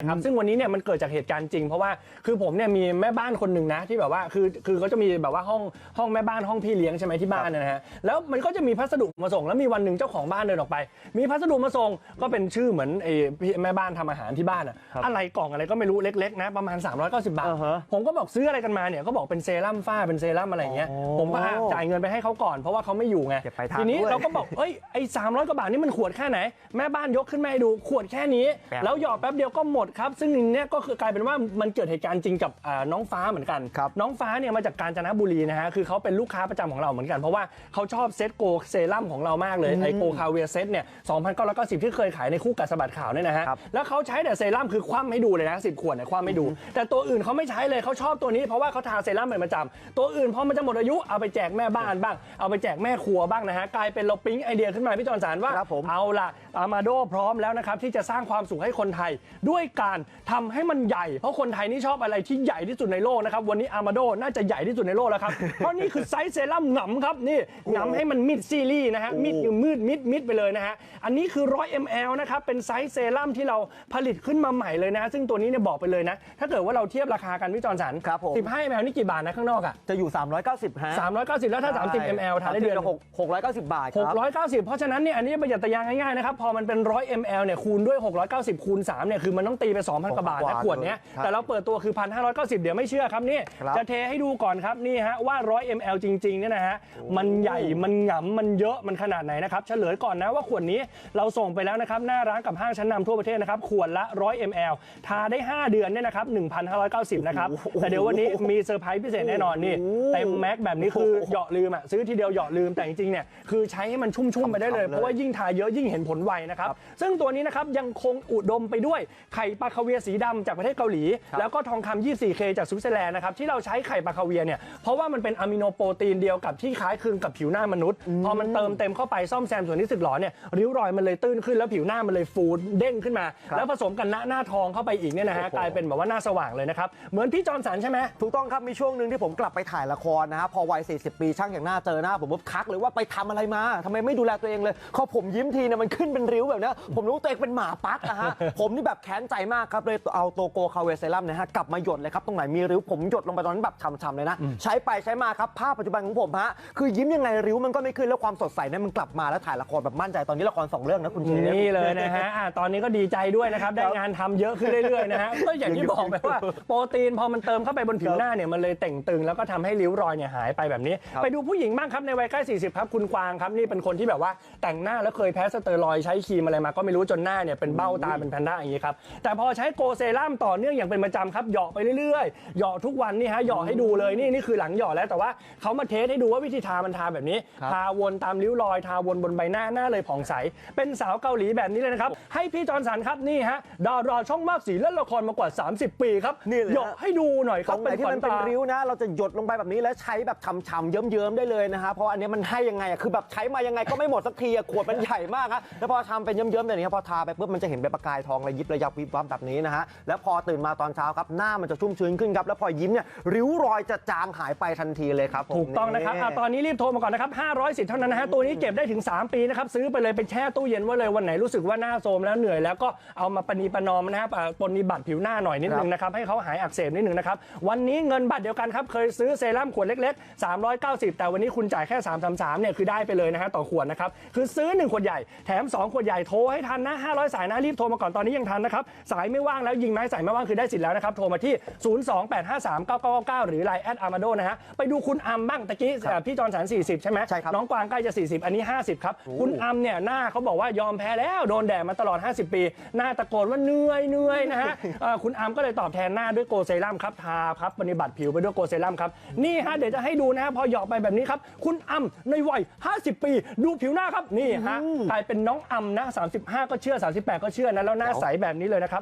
ครับซึ่งวันนี้เนี่ยมันเกิดจากเหตุการณ์จริง เพราะว่าคือผมเนี่ยมีแม่บ้านคนหนึ่งนะที่แบบว่าคือคือเขาจะมีแบบว่าห้องห้องแม่บ้านห้องพี่เลี้ยงใช่ไหมที่บ้านเนยนะฮะแล้วมันก็จะมีพัสดุมาส่งแล้วมีวันหนึ่งเจ้าของบ้านเดินออกไป มีพัสดุมาส่งก็เป็นชื่อเหมือนไอ้พี่แม่บ้านทำอาหารที่บ้านอะอะไรกล่องอะไรก็ไม่รู้เล็กๆนะประมาณ 390 บาท อ่าฮะผมก็บอกซื้ออะไรกันมาเนี่ยก็บอกเป็นเซรั่มฝ้าเป็นเซรั่มอะไรอย่างเงี้ยโอ้ผมก็อะจ่ายเงินไปให้เขาก่อนเพราะว่าเขาไม่อยู่ไงเก็บปลายทางทีนี้ด้วย เราก็บอกเอ้ยไอ้300กว่าบาทนี่มันขวดแค่ไหน แม่บ้านยกขึ้นมาให้ดูขวดแค่นี้แป๊บแล้วหยอดแป๊บเดียวก็หมดครับ ซึ่งเนี่ยก็คือกลายเป็นว่ามันเกิดเหตุการณ์จริงกับอ่าน้องฟ้าเหมือนกันครับน้องฟ้าเนี่ยมาจากกาญจนบุรีนะฮะคือเขาเป็นลูกค้าประจำของเราเหมือนกัน เพราะว่าเขาชอบเซตโกเซรั่มของเรามากเลยไอโกคาเวียเซตเนี่ย2,990ที่เคยขายในคู่กัดสะบัดข่าวเนี่ยนะฮะครับแล้วเขาใช้แต่เซรั่มคือคว่ำให้ดูเลยนะ10ขวดเนี่ยคว่ำให้ดู แต่ตัวอื่นเขาไม่ใช้เลยเขาชอบตัวนี้เพราะว่าเขาทาเซรั่มเป็นประจำตัวอื่นพอมันจะหมดอายุเอาไปแจกแม่บ้านบ้าง เอาไปแจกแม่ครัวบ้างนะฮะกลายเป็นเราปิ๊งไอเดียขึ้นมาพี่จอนสารว่าครับผมเอาล่ะอามาโดพร้อมแล้วนะครับที่จะสร้างความสุขให้คนไทยด้วยการทำให้มันใหญ่ เพราะคนไทยนี่ชอบอะไรที่ใหญ่ที่สุดในโลกนะครับ วันนี้อามาโดน่าจะใหญ่ที่สุดในโลกแล้วครับ เพราะนี่คือไซส์เซรั่มหงำครับนี่หงำให้มันมิดซีรีส์นะฮะมิดอยู่มืดมิดมิดไปเลยนะฮะอันนี้คือ 100 ml นะครับเป็นไซส์เซรั่มที่เราผลิตขึ้นมาใหม่เลยนะ ซึ่งตัวนี้เนี่ยบอกไปเลยนะ ถ้าเกิดว่าเราเทียบราคากันพี่จอนสันครับผม15 ml นี่กี่บาทนะข้างนอกอะจะอยู่ 390ฮะ390 แล้วถ้า 30 ml ทานได้เดือนหกหกร้อยเก้าสิบบาทครับ690 เพราะฉะนั้นเนี่ยอันนี้ประหยัดตะยางง่ายๆนะครับพอมันเป็น 100 ml เนี่ยคูณด้วย 690 คูณ 3 เนี่ยคือมันต้องตีไป2,000กว่าบาทกนะว่าขวดเนี้ยครับแต่เราเปิดตัวคือ 1,590 เดี๋ยวไม่เชื่อครับนี่ครับจะเทให้ดูก่อนครับนี่ฮะว่า 100 ml จริงๆเนี่ยนะฮะมันใหญ่มันหงำมันเยอะมันขนาดไหนนะครับเฉลยก่อนนะว่าขวดนี้เราส่งไปแล้วนะครับหน้าร้านกับห้างชั้นนำทั่วประเทศนะครับขวดละ 100 ml ทาได้ 5 เดือนเนี่ยนะครับ1,590 นะครับแต่เดี๋ยววันนี้มีเซอร์ไพรส์พิเศษแน่นอนนี่เต็มแม็กแบบนี้คือเหยาะลืมอะซื้อทีเดียวเหยาะลืมแต่จริงๆเนี่ยคือใช้ให้มันชุ่มๆไปได้เลยเพราะว่ายิ่งทาเยอะยิ่งเห็นผลไวนะครับซึ่งตัวนี้นะครับยังคงอุดมไปด้วยไข่ปลาคาเวียร์สีดำจากประเทศเกาหลี แล้วก็ทองคำ 24K จากสวิตเซอร์แลนด์นะครับที่เราใช้ไข่ปลาคาเวียร์เนี่ยเพราะว่ามันเป็นอะมิโนโปรตีนเดียวกับที่คล้ายคลึงกับผิวหน้ามนุษย์พอมันเติมเต็มเข้าไปซ่อมแซมส่วนที่สึกหรอเนี่ยริ้วรอยมันเลยตื้นขึ้นแล้วผิวหน้ามันเลยฟูเด้งขึ้นมา แล้วผสมกันหน้าหน้าทองเข้าไปอีกเนี่ยนะฮะโอ้โหกลายเป็นแบบว่าหน้าสว่างเลยนะครับเหมือนพี่จอร์นสันใช่ไหมถูกต้องครับมีช่วงหนึ่งที่ผมกลับไปถ่ายละครนะฮะพอวัย 40 ปีช่างอย่างหน้าเจอหน้าผมปุ๊บทักเลยว่าไปทำอะไรมาทำไมไม่ดูแลตัวเองเลยพอผมยิ้มทีเนี่ยมันขึ้นเป็นริ้วแบบเนี้ยผมรู้ตัวเองเป็นหมาปักนะฮะผมนี่แบบแค้นใจมากครับ เลยเอาโตโกคาเวเซรั่มนะฮะกลับมาหยดเลยครับ ตรงไหนมีริ้วผมหยดลงไปตอนนั้นแบบช่ำๆเลยนะ ใช้ไปใช้มาครับภาพปัจจุบันของผมฮะคือยิ้มยังไงริ้วมันก็ไม่ขึ้นแล้วความสดใสเนี่ยมันกลับมาแล้วถ่ายละครแบบมั่นใจตอนนี้ละครสองเรื่องนะคุณเชฟนี่เลยนะฮะอะตอนนี้ก็ดีใจด้วยนะครับได้งานทำเยอะขึ้นเรื่อยๆนะฮะก็อย่างที่บอกไปว่าโปรตีนพอมันเติมเข้าไปบนผิวหน้าเนี่ยมันเลยเต่งตึงแล้วก็ทำให้ริ้วรอยเนี่ยหายไปแบบนี้ครับไปดูผู้หญิงบ้างครับในวัยใกล้40ครับคุณกวางครับนี่เป็นคนที่แบบว่าแต่งหน้าแล้วเคยแพ้สเตียรอยด์ใช้ครีมอะไรมาก็ไม่รู้จนหน้าเนี่ยเป็นเบ้าตาเป็นแพนด้าอย่างนี้ครับแต่พอใช้โกเซรั่มต่อเนื่องอย่างเป็นประจำครับหยอกไปเรื่อยๆหยอกทุกวันนี่ฮะหยอกให้ดูเลยนี่นี่คือหลังหยอกแล้วแต่ว่าเขามาเทสให้ดูว่าวิธีทามันทาแบบนี้ครับ ทาวนตามริ้วรอยทาวนบนใบหน้าหน้าเลยผ่องใส เป็นสาวเกาหลีแบบนี้เลยนะครับให้พี่จอร์นสันครับนี่ฮะดาราช่องมากสีเล่นละครมากว่า 30 ปีครับนี่เลยฮะ หยอกให้ดูหน่อยคตรัรบงไหนที่มันเป็นขวัญตา ริ้วนะ เราจะหยดลงไปแบบนี้แล้วใช้แบบช่ำๆเยิ้มๆได้เลยนะฮะเพราะอันเนี้ยมันให้ยังไงอะคือแบบใช้มายังไงก็ไม่หมดสักทีอะขวดมันใหญ่มากฮะแล้วพอทำเป็นเยิ้มๆแบบนี้พอทาไปปุ๊บมันจะเห็นเป็นประกายทองระยิบระยับวิบวับแบบนี้นะฮะแล้วพอตื่นมาตอนเช้าครับหน้ามันจะชุ่มชื้นขึ้นครับแล้วพอยิ้มเนี่ยริ้วรอยจะจางหายไปทันทีเลยครับผมถูกต้องนะครับอะตอนนี้รีบโทรมาก่อนนะครับ500สิทธิ์เท่านั้นนะฮะตัวนี้เก็บได้ถึง 3 ปีนะครับซื้อไปเลยไปแช่ตู้เย็นไว้เลยวันไหนรู้สึกว่าหน้าโทรมแล้วเหนื่อยแล้วก็เอามาปณีประนอมนะครับอะปฏิบัติผิวหน้าหน่อยนิดนึงนะครับให้เขาหายอักเสบนิดนึงนะครับวันนี้เงินบัตรเดียวกันครับเคยซื้อเซรั่มขวดเล็กๆ 390 แต่วันนี้คุณจ่ายแค่ 333เนี่ยคือได้ไปเลยนะฮะต่อขวดนะครับคือซื้อ 1 ขวดใหญ่แถม 2 ขวดใหญ่โทรให้ทันนะ500 สายนะรีบโทรมาก่อนตอนนี้ยังทันนะครับสายไม่ว่างแล้วยิงไม้สายไม่ว่างคือได้สิทธิ์แล้วนะครับ โทรมาที่ 028539999 หรือ Line แอดอามาโดนะฮะ ไปดูคุณอัมบ้างตะกี้เอ่อพี่จอนสัน40 ใช่ไหมใช่ครับน้องกวางใกล้จะ 40 อันนี้ 50 ครับ คุณอัมเนี่ยหน้าเขาบอกว่ายอมแพ้แล้วโดนแดดมาตลอด 50 ปี หน้าตะโกนว่าเหนื่อยเหนื่อยนะฮะเอ่อคุณอัมก็เลยตอบแทนหน้าด้วยโกเซรั่มครับทาครับปฏิบัติผิวไปด้วยโกเซรั่มครับนี่ฮะเดี๋ยวจะให้ดูนะฮะพอหยอกไปแบบนี้ครับคุณอัมในวัย 50 ปี ดูผิวหน้าครับนี่ฮะกลายเป็นน้องอัมนะ35 ก็เชื่อ 38 ก็เชื่อนะแล้วหน้าใสแบบนี้เลยนะครับ